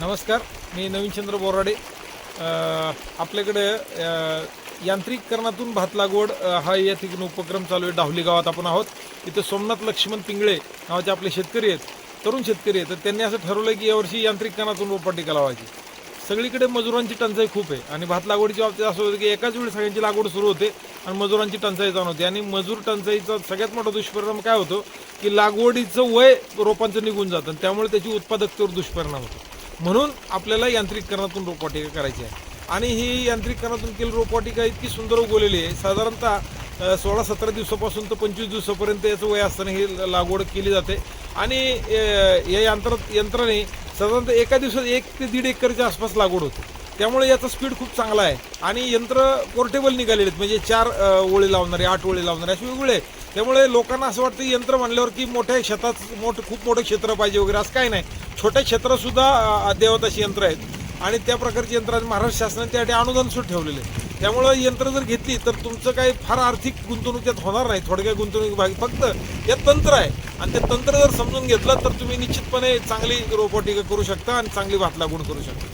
नमस्कार मी नवीनचंद्र बोराडे. आपल्याकडे यांत्रिककरणातून भात लागवड हा या ठिकाणी उपक्रम चालू आहे. डावली गावात आपण आहोत. इथं सोमनाथ लक्ष्मण पिंगळे नावाचे आपले शेतकरी आहेत तरुण शेतकरी आहेत. तर त्यांनी असं ठरवलं की यावर्षी यांत्रिकरणातून रोपवाटिका लावायची. सगळीकडे मजुरांची टंचाई खूप आहे आणि भात लागवडीच्या बाबतीत असं होतं की एकाच वेळी सगळ्यांची लागवड सुरू होते आणि मजुरांची टंचाई जाणवते. आणि मजूर टंचाईचा सगळ्यात मोठा दुष्परिणाम काय होतो की लागवडीचं वय रोपांचं निघून जातं आणि त्यामुळे त्याची उत्पादकतेवर दुष्परिणाम होतो. म्हणून आपल्याला यांत्रिककरणातून रोपवाटिका करायची आहे. आणि ही यांत्रिककरणातून केली रोपवाटिका इतकी सुंदर उगवलेली आहे. साधारणतः सोळा सतरा दिवसापासून तर पंचवीस दिवसापर्यंत याचं वय असताना ही लागवड केली जाते. आणि या यंत्र यंत्राने साधारणतः एका दिवसात एक ते दीड एकरच्या आसपास लागवड होते. त्यामुळे याचा स्पीड खूप चांगला आहे. आणि यंत्र पोर्टेबल निघालेले आहेत म्हणजे चार ओळी लावणारे आठ ओळी लावणारे असे वेगवेगळे आहे. त्यामुळे लोकांना असं वाटतं यंत्र म्हणल्यावर की मोठ्या शेतात मोठं खूप मोठं क्षेत्र पाहिजे वगैरे असं काही नाही. छोट्या क्षेत्रातसुद्धा देवताची यंत्र आहेत. आणि त्या प्रकारची यंत्र महाराष्ट्र शासनाने त्यासाठी अनुदान सुद्धा ठेवलेले आहे त्यामुळं यंत्र जर घेतली तर तुमचं काही फार आर्थिक गुंतवणूक त्यात होणार नाही. थोडक्या गुंतवणूक भाग फक्त यात तंत्र आहे. आणि ते तंत्र जर समजून घेतलं तर तुम्ही निश्चितपणे चांगली रोपवाटिका करू शकता आणि चांगली भात लागवड करू शकता.